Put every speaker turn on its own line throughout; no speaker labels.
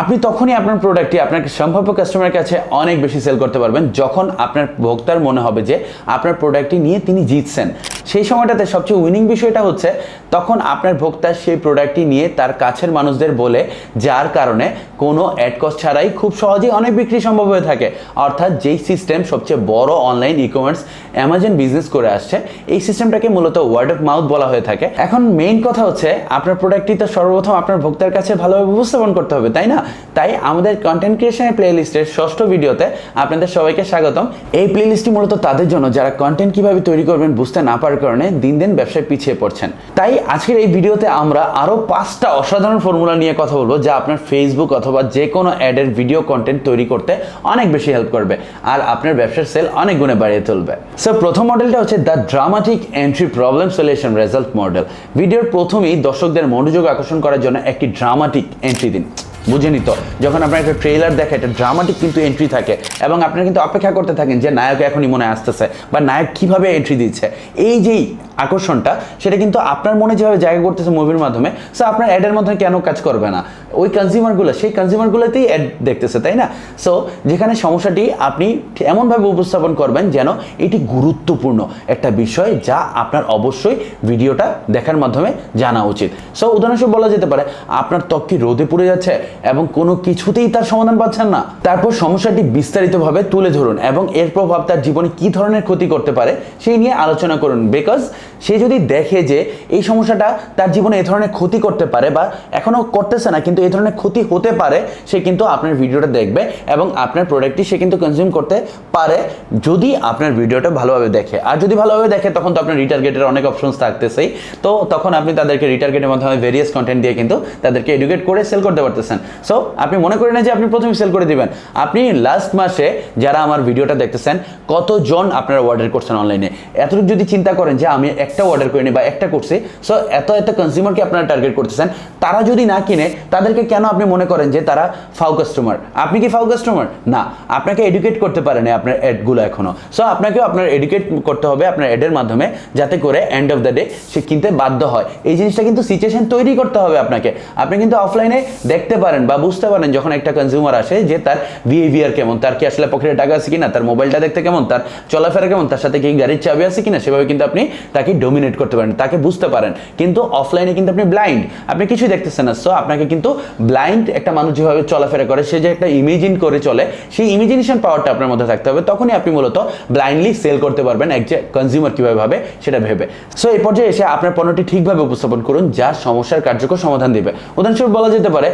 আপনি তখনই আপনার প্রোডাক্টটি আপনার সম্ভাব্য কাস্টমারের কাছে অনেক বেশি সেল করতে পারবেন, যখন আপনার ভোক্তার মনে হবে যে আপনার প্রোডাক্টটি নিয়ে তিনি জিতছেন। সেই সময়টাতে সবচেয়ে উইনিং বিষয়টা হচ্ছে তখন আপনার ভোক্তা সেই প্রোডাক্টটি নিয়ে তার কাছের মানুষদের বলে, যার কারণে কোনো অ্যাড কস্ট ছাড়াই খুব সহজেই অনেক বিক্রি সম্ভব হয়ে থাকে। অর্থাৎ যেই সিস্টেম সবচেয়ে বড় online e commerce Amazon business করে আসছে, এই সিস্টেমটাকে মূলত ওয়ার্ড অফ মাউথ বলা হয়ে থাকে। এখন মেইন কথা হচ্ছে, আপনার প্রোডাক্টটি তো সর্বপ্রথম আপনার ভোক্তার কাছে ভালোভাবে উপস্থাপন করতে হবে, তাই না? তাই আমাদের কন্টেন্ট ক্রিয়েশনের প্লেলিস্টের ষষ্ঠ ভিডিওতে আপনাদের সবাইকে স্বাগতম। এই প্লেলিস্টটি মূলত তাদের জন্য, যারা কন্টেন্ট কীভাবে তৈরি করবেন বুঝতে না পারার কারণে দিন দিন ব্যবসায় পিছিয়ে পড়ছেন। তাই আজকের এই ভিডিওতে আমরা আরও পাঁচটা অসাধারণ ফর্মুলা নিয়ে কথা বলব যা আপনার ফেসবুক অথবা যে কোনো অ্যাডের ভিডিও কন্টেন্ট তৈরি করতে অনেক বেশি হেল্প করবে আর আপনার ব্যবসার সেল অনেক গুণে বাড়িয়ে তুলবে। সো প্রথম মডেলটা হচ্ছে the dramatic entry problem solution result model ভিডিওর প্রথমেই দর্শকদের মনোযোগ আকর্ষণ করার জন্য একটি ড্রামাটিক এন্ট্রি দিন। বুঝে নিত। যখন আপনার একটা ট্রেলার দেখে, একটা ড্রামাটিক কিন্তু এন্ট্রি থাকে, এবং আপনারা কিন্তু অপেক্ষা করতে থাকেন যে নায়ক এখনই মনে আসতেছে, বা নায়ক কীভাবে এন্ট্রি দিচ্ছে। এই যেই আকর্ষণটা, সেটা কিন্তু আপনার মনে যেভাবে জায়গা করতেছে মুভির মাধ্যমে সো আপনার অ্যাডের মাধ্যমে কেন কাজ করবে না? ওই কনজিউমারগুলো সেই কনজিউমারগুলোতেই অ্যাড দেখতেছে, তাই না? সো যেখানে সমস্যাটি আপনি এমনভাবে উপস্থাপন করবেন যেন এটি গুরুত্বপূর্ণ একটা বিষয় যা আপনার অবশ্যই ভিডিওটা দেখার মাধ্যমে জানা উচিত। সো উদাহরণস্বরূপ বলা যেতে পারে, আপনার ত্বক কি রোদে পুড়ে যাচ্ছে? এবং কোনো কিছুতেই তার সমাধান পাচ্ছেন না। তারপর সমস্যাটি বিস্তারিতভাবে তুলে ধরুন এবং এর প্রভাব তার জীবনে কি ধরনের ক্ষতি করতে পারে সেই নিয়ে আলোচনা করুন। বিকজ সে যদি দেখে যে এই সমস্যাটা তার জীবনে এ ধরনের ক্ষতি করতে পারে বা এখনও করতেছে না, কিন্তু এই ধরনের ক্ষতি হতে পারে, সে কিন্তু আপনার ভিডিওটা দেখবে এবং আপনার প্রোডাক্টটি সে কিন্তু কনজিউম করতে পারে। যদি আপনার ভিডিওটা ভালোভাবে দেখে, আর যদি ভালোভাবে দেখে, তখন তো আপনার রিটার্গেটের অনেক অপশনস থাকতেছেই। তো তখন আপনি তাদেরকে রিটার্গেটের মাধ্যমে ভেরিয়াস কন্টেন্ট দিয়ে কিন্তু তাদেরকে এডুকেট করে সেল করতে পারতেছেন। সো আপনি মনে করেন না যে আপনি প্রথমে সেল করে দিবেন। আপনি লাস্ট মাসে যারা আমার ভিডিওটা দেখতেছেন, কতজন আপনারা অর্ডার করছেন অনলাইনে এতটুকু যদি চিন্তা করেন যে আমি একটা অর্ডার করিনি বা একটা করছি সো এত এত কনজিউমারকে আপনারা টার্গেট করতেছেন, তারা যদি না কিনে, তাদেরকে কেন আপনি মনে করেন যে তারা ফাউ কাস্টমার আপনি কি ফাউ কাস্টমার না। আপনাকে এডুকেট করতে পারেন আপনার অ্যাডগুলো এখনও। সো আপনাকেও আপনার এডুকেট করতে হবে আপনার অ্যাডের মাধ্যমে, যাতে করে এন্ড অফ দ্য ডে সে কিনতে বাধ্য হয়। এই জিনিসটা কিন্তু সিচুয়েশন তৈরি করতে হবে আপনাকে। আপনি কিন্তু অফলাইনে দেখতে পারেন বা বুঝতে পারেন যখন একটা কনজিউমার আসে যে তার বিহেভিয়ার কেমন, তার কি আসলে পকেটে টাকা আছে কিনা, তার মোবাইলটা দেখতে কেমন, তার চলাফেরা কেমন, তার সাথে কি গাড়ির চাবি আছে কিনা, সেভাবে কিন্তু আপনি তাকে ডোমিনেট করতে পারেন, তাকে বুঝতে পারেন। কিন্তু অফলাইনে কিন্তু আপনি ব্লাইন্ড আপনি কিছুই দেখতেছেন না। সো আপনাকে কিন্তু ব্লাইন্ড একটা মানুষ যেভাবে চলাফেরা করে, সে যে একটা ইমেজিন করে চলে, সেই ইমেজিনেশন পাওয়ারটা আপনার মধ্যে থাকতে হবে। তখনই আপনি মূলত ব্লাইন্ডলি সেল করতে পারবেন এক যে কনজিউমার কীভাবে ভাবে সেটা ভেবে। সো এই পর্যায়ে এসে আপনার পণ্যটি ঠিকভাবে উপস্থাপন করুন, যা সমস্যার কার্যকর সমাধান দেবে। উদাহরণস্বরূপ বলা যেতে পারে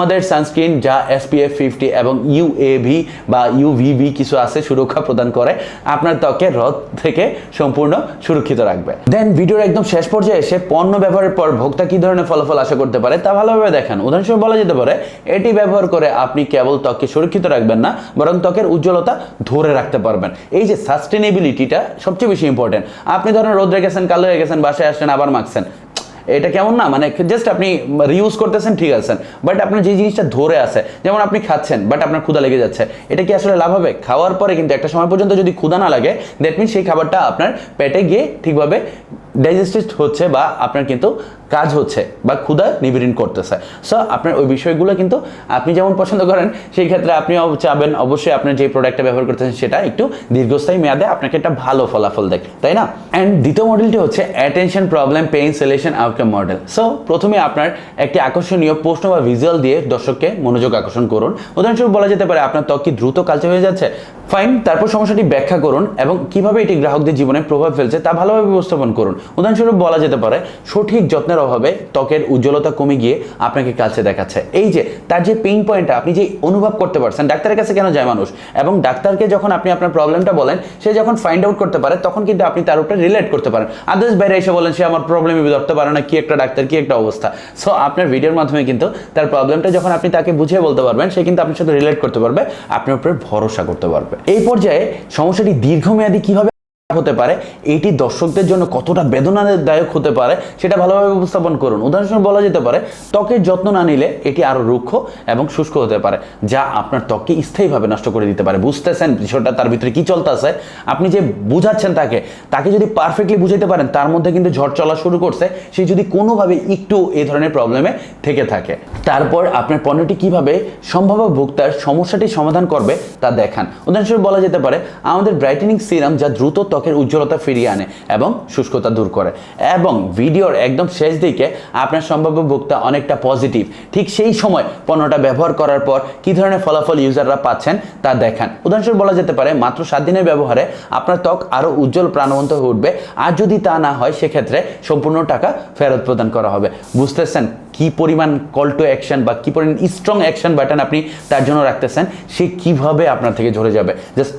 আমাদের সানস্ক্রিন যা এসপিএফ ফিফটি এবং ইউএভি বা ইউভিভি কিছু আছে সুরক্ষা প্রদান করে, আপনার ত্বকে রদ থেকে সম্পূর্ণ সুরক্ষিত রাখবে। দেন ভিডিওর একদম শেষ পর্যায়ে এসে পণ্য ব্যবহারের পর ভোক্তা কি ধরনের ফলাফল আশা করতে পারে তা ভালোভাবে দেখেন। উদাহরণস্বরূপ বলা যেতে পারে, এটি ব্যবহার করে আপনি কেবল ত্বককে সুরক্ষিত রাখবেন না, বরং ত্বকের উজ্জ্বলতা ধরে রাখতে পারবেন। এই যে সাস্টেনেবিলিটিটা সবচেয়ে বেশি ইম্পর্টেন্ট আপনি ধরেন রোদ রেখেছেন কালো গেছেন, বাসায় আসছেন, আবার মাখছেন। এটা কেমন না? মানে জাস্ট আপনি রিউজ করতেছেন, ঠিক আছেন। বাট আপনার যে জিনিসটা ধরে আছে, যেমন আপনি খাচ্ছেন বাট আপনার ক্ষুদা লেগে যাচ্ছে, এটা কি আসলে লাভ হবে? খাওয়ার পরে কিন্তু একটা সময় পর্যন্ত যদি ক্ষুদা না লাগে দ্যাট মিন সেই খাবারটা আপনার পেটে গিয়ে ঠিকভাবে ডাইজেস্টিভ হচ্ছে বা আপনার কিন্তু কাজ হচ্ছে বা ক্ষুদা নিবিড়িন করতেছে। সো আপনার ওই বিষয়গুলো কিন্তু আপনি যেমন পছন্দ করেন, সেই ক্ষেত্রে আপনি চাবেন, অবশ্যই আপনার যে প্রোডাক্টটা ব্যবহার করতেছেন, সেটা একটু দীর্ঘস্থায়ী মেয়াদে আপনাকে একটা ভালো ফলাফল দেয়, তাই না? অ্যান্ড দ্বিতীয় মডেলটি হচ্ছে attention problem pain solution outcome model so প্রথমে আপনার একটি আকর্ষণীয় প্রশ্ন বা ভিজুয়াল দিয়ে দর্শককে মনোযোগ আকর্ষণ করুন। উদাহরণস্বরূপ বলা যেতে পারে, আপনার ত্বক কি দ্রুত কালচে হয়ে যাচ্ছে? ফাইন তারপর সমস্যাটি ব্যাখ্যা করুন এবং কীভাবে এটি গ্রাহকদের জীবনে প্রভাব ফেলছে তা ভালোভাবে উপস্থাপন করুন। উদাহরণস্বরূপ বলা যেতে পারে, সঠিক যত্নের অভাবে ত্বকের উজ্জ্বলতা কমে গিয়ে আপনাকে কাছে দেখাচ্ছে। এই যে, তার যে পেইন পয়েন্টটা আপনি যে অনুভব করতে পারছেন, ডাক্তারের কাছে কেন যায় মানুষ? এবং ডাক্তারকে যখন আপনি আপনার প্রবলেমটা বলেন, সে যখন ফাইন্ড আউট করতে পারে, তখন কিন্তু আপনি তার উপরে রিলেট করতে পারেন। আদার্স বাইরে এসে বলেন, সে আমার প্রবলেমে ধরতে পারে না কি একটা ডাক্তার, কি একটা অবস্থা। সো আপনার ভিডিওর মাধ্যমে কিন্তু তার প্রবলেমটা যখন আপনি তাকে বুঝিয়ে বলতে পারবেন, সে কিন্তু আপনার সাথে রিলেট করতে পারবে, আপনার উপরে ভরসা করতে পারবে। এই পর্যায়ে সমস্যাটি দীর্ঘমেয়াদী কীভাবে হতে পারে, এটি দর্শকদের জন্য কতটা বেদনাদায়ক হতে পারে, সেটা ভালোভাবে উপস্থাপন করুন। উদাহরণস্বরূপ বলা যেতে পারে, ত্বকের যত্ন না নিলে এটি আরও রুক্ষ এবং শুষ্ক হতে পারে, যা আপনার ত্বককে স্থায়ীভাবে নষ্ট করে দিতে পারে। বুঝতেছেন বিষয়টা? তার ভিতরে কি চলতেছে? আপনি যে বুঝাচ্ছেন তাকে তাকে যদি পারফেক্টলি বুঝাইতে পারেন, তার মধ্যে কিন্তু ঝড় চলা শুরু করছে, সে যদি কোনোভাবে একটু এই ধরনের প্রবলেমে থেকে থাকে। তারপর আপনার পণ্যটি কীভাবে সম্ভাব্য ভোক্তার সমস্যাটি সমাধান করবে তা দেখান। উদাহরণস্বরূপ বলা যেতে পারে, আমাদের ব্রাইটেনিং সিরাম যা দ্রুত ত্বকের উজ্জ্বলতা ফিরিয়ে আনে এবং শুষ্কতা দূর করে। এবং ভিডিওর একদম শেষ দিকে আপনার সম্ভাব্য ভোক্তা অনেকটা পজিটিভ ঠিক সেই সময় পণ্যটা ব্যবহার করার পর কি ধরনের ফলাফল ইউজাররা পাচ্ছেন তা দেখান। উদাহরণস্বরূপ বলা যেতে পারে, মাত্র সাত দিনের ব্যবহারে আপনার ত্বক আরও উজ্জ্বল প্রাণবন্ত হয়ে উঠবে। আর যদি তা না হয়, সেক্ষেত্রে সম্পূর্ণ টাকা ফেরত প্রদান করা হবে। বুঝতেছেন কি পরিমাণ কল টু অ্যাকশন বা কি পরিমাণ স্ট্রং অ্যাকশন বাটন আপনি তার জন্য রাখতেছেন? সে কীভাবে আপনার থেকে ঝরে যাবে? জাস্ট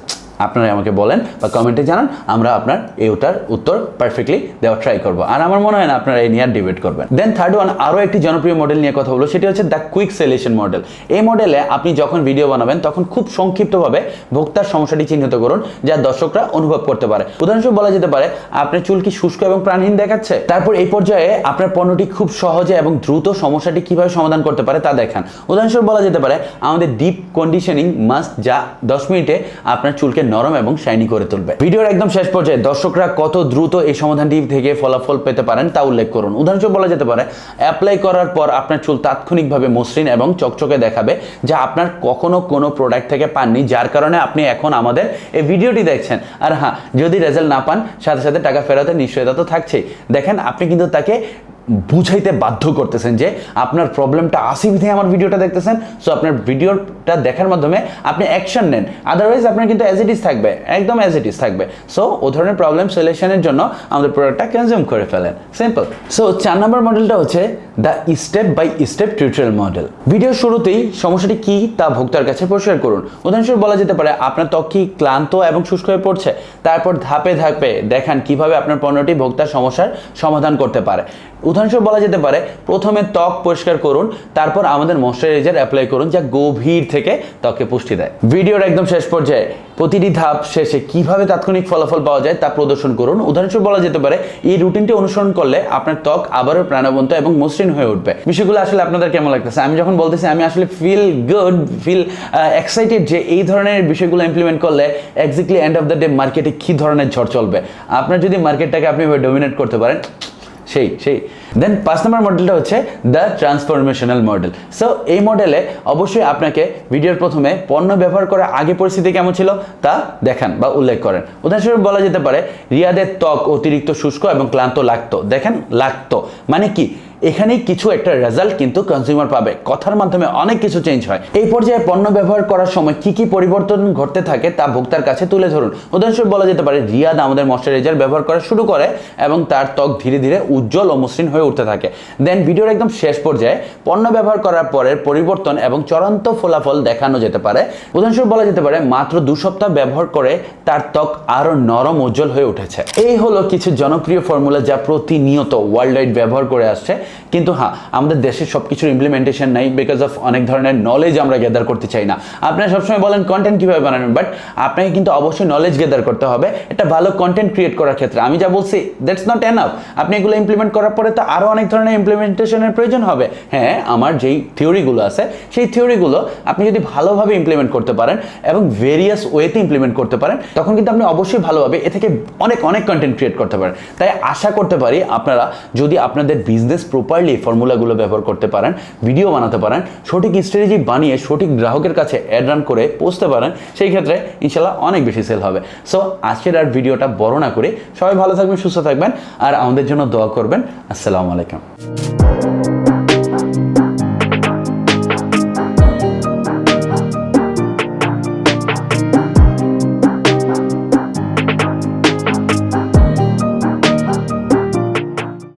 আপনারা আমাকে বলেন বা কমেন্টে জানান, আমরা আপনার এই ওটার উত্তর পারফেক্টলি দেওয়ার ট্রাই করব। আর আমার মনে হয় না আপনারা এই নিয়ে আর ডিবেট করবেন। দেন থার্ড ওয়ান আরও একটি জনপ্রিয় মডেল নিয়ে কথা বলব, সেটি হচ্ছে দ্য কুইক সেলেশন মডেল এই মডেলে আপনি যখন ভিডিও বানাবেন, তখন খুব সংক্ষিপ্তভাবে ভোক্তার সমস্যাটি চিহ্নিত করুন, যা দর্শকরা অনুভব করতে পারে। উদাহরণস্বরূপ বলা যেতে পারে, আপনার চুল কি শুষ্ক এবং প্রাণহীন দেখাচ্ছে? তারপর এই পর্যায়ে আপনার পণ্যটি খুব সহজে এবং দ্রুত সমস্যাটি কীভাবে সমাধান করতে পারে তা দেখান। উদাহরণস্বরূপ বলা যেতে পারে, আমাদের ডিপ কন্ডিশনিং মাস্ক যা দশ মিনিটে আপনার চুলকে নরম এবং শাইনি করে তুলবে। ভিডিওর একদম শেষ পর্যায়ে দর্শকরা কত দ্রুত এই সমাধানটি থেকে ফলাফল পেতে পারেন তা উল্লেখ করুন। উদাহরণস্বরূপ বলা যেতে পারে অ্যাপ্লাই করার পর আপনার চুল তাৎক্ষণিকভাবে মসৃণ এবং চকচকে দেখাবে যা আপনার কখনো কোনো প্রোডাক্ট থেকে পাননি, যার কারণে আপনি এখন আমাদের এই ভিডিওটি দেখছেন। আর হ্যাঁ যদি রেজাল্ট না পান, সাথে সাথে টাকা ফেরতের নিশ্চয়তা তো থাকছেই। দেখেন, আপনি কিন্তু তাকে বুঝাইতে বাধ্য করতেছেন যে আপনার প্রবলেমটা আসি বিধে আমার ভিডিওটা দেখতেছেন। সো আপনার ভিডিওটা দেখার মাধ্যমে আপনি অ্যাকশন নেন। আদারওয়াইজ আপনার কিন্তু অ্যাজ ইট ইজ থাকবে। একদম অ্যাজ ইট ইজ থাকবে। সো ও ধরনের প্রবলেম সলিউশনের জন্য আমাদের প্রোডাক্টটা কনজিউম করে ফেলেন। সিম্পল সো চার নম্বর মডেলটা হচ্ছে the step by step tutorial model video শুরুতেই সমস্যাটি কি তা ভোক্তার কাছে পরিষ্কার করুন। উদাহরণস্বরূপ বলা যেতে পারে, আপনার ত্বক কি ক্লান্ত এবং শুষ্ক হয়ে পড়ছে? তারপর ধাপে ধাপে দেখান কীভাবে আপনার পণ্যটি ভোক্তার সমস্যার সমাধান করতে পারে। উদাহরণস্বরূপ বলা যেতে পারে, প্রথমে ত্বক পরিষ্কার করুন, তারপর আমাদের ময়শ্চারাইজার অ্যাপ্লাই করুন যা গভীর থেকে ত্বকে পুষ্টি দেয়। ভিডিওর একদম শেষ পর্যায়ে প্রতিটি ধাপ শেষে কীভাবে তাৎক্ষণিক ফলাফল পাওয়া যায় তা প্রদর্শন করুন। উদাহরণস্বরূপ বলা যেতে পারে, এই রুটিনটি অনুসরণ করলে আপনার ত্বক আবারও প্রাণবন্ত এবং মসৃণ হয়ে উঠবে। বিষয়গুলো আসলে আপনাদের কেমন লাগতেছে? আমি যখন বলতেছি, আমি আসলে ফিল গুড ফিল এক্সাইটেড যে এই ধরনের বিষয়গুলো ইমপ্লিমেন্ট করলে exactly end of the day মার্কেটে কী ধরনের ঝড় চলবে। আপনার যদি মার্কেটটাকে আপনি ডোমিনেট করতে পারেন, সেই সেই। দেন পাঁচ নম্বর মডেলটা হচ্ছে দ্য ট্রান্সফরমেশনাল মডেল সো এই মডেলে অবশ্যই আপনাকে ভিডিওর প্রথমে পণ্য ব্যবহার করার আগে পরিস্থিতি কেমন ছিল তা দেখান বা উল্লেখ করেন। উদাহরণস্বরূপ বলা যেতে পারে, রিয়াদের ত্বক অতিরিক্ত শুষ্ক এবং ক্লান্ত লাগতো। দেখেন, লাগতো। মানে কি? এখানেই কিছু একটা রেজাল্ট কিন্তু কনজিউমার পাবে। কথার মাধ্যমে অনেক কিছু চেঞ্জ হয়। এই পর্যায়ে পণ্য ব্যবহার করার সময় কি কি পরিবর্তন ঘটতে থাকে তা ভোক্তার কাছে তুলে ধরুন। উদাহরণস্বরূপ বলা যেতে পারে, রিয়াদ আমাদের ময়শ্চারাইজার ব্যবহার করা শুরু করে এবং তার ত্বক ধীরে ধীরে উজ্জ্বল ও মসৃণ হয়ে উঠতে থাকে। দেন ভিডিওর একদম শেষ পর্যায়ে পণ্য ব্যবহার করার পরের পরিবর্তন এবং চূড়ান্ত ফলাফল দেখানো যেতে পারে। উদাহরণস্বরূপ বলা যেতে পারে, মাত্র দু সপ্তাহ ব্যবহার করে তার ত্বক আরও নরম উজ্জ্বল হয়ে উঠেছে। এই হলো কিছু জনপ্রিয় ফর্মুলা যা প্রতিনিয়ত ওয়ার্ল্ড ওয়াইড ব্যবহার করে আসছে। কিন্তু হ্যাঁ আমাদের দেশে সব কিছুর ইমপ্লিমেন্টেশন নাই বিকজ অফ অনেক ধরনের নলেজ আমরা গ্যাদার করতে চাই না। আপনারা সবসময় বলেন কন্টেন্ট কীভাবে বানাবেন বাট আপনাকে কিন্তু অবশ্যই নলেজ গ্যাদার করতে হবে। একটা ভালো কন্টেন্ট ক্রিয়েট করার ক্ষেত্রে। আমি যা বলছি দ্যাটস নট এনাফ আপনি এগুলো ইমপ্লিমেন্ট করার পরে তো আরও অনেক ধরনের ইমপ্লিমেন্টেশনের প্রয়োজন হবে। হ্যাঁ আমার যেই থিওরিগুলো আছে, সেই থিওরিগুলো আপনি যদি ভালোভাবে ইমপ্লিমেন্ট করতে পারেন এবং ভেরিয়াস ওয়েতে ইমপ্লিমেন্ট করতে পারেন, তখন কিন্তু আপনি অবশ্যই ভালোভাবে এ থেকে অনেক অনেক কন্টেন্ট ক্রিয়েট করতে পারেন। তাই আশা করতে পারি আপনারা যদি আপনাদের বিজনেস প্রপারলি ফর্মুলাগুলো ব্যবহার করতে পারেন ভিডিও বানাতে পারেন, সঠিক স্ট্র্যাটেজি বানিয়ে সঠিক গ্রাহকের কাছে অ্যাড রান করে পৌঁছতে পারেন, সেই ক্ষেত্রে ইনশাল্লাহ অনেক বেশি সেল হবে। সো আজকের আর ভিডিওটা বড় না করে সবাই ভালো থাকবেন, সুস্থ থাকবেন, আর আমাদের জন্য দোয়া করবেন। আসসালামু আলাইকুম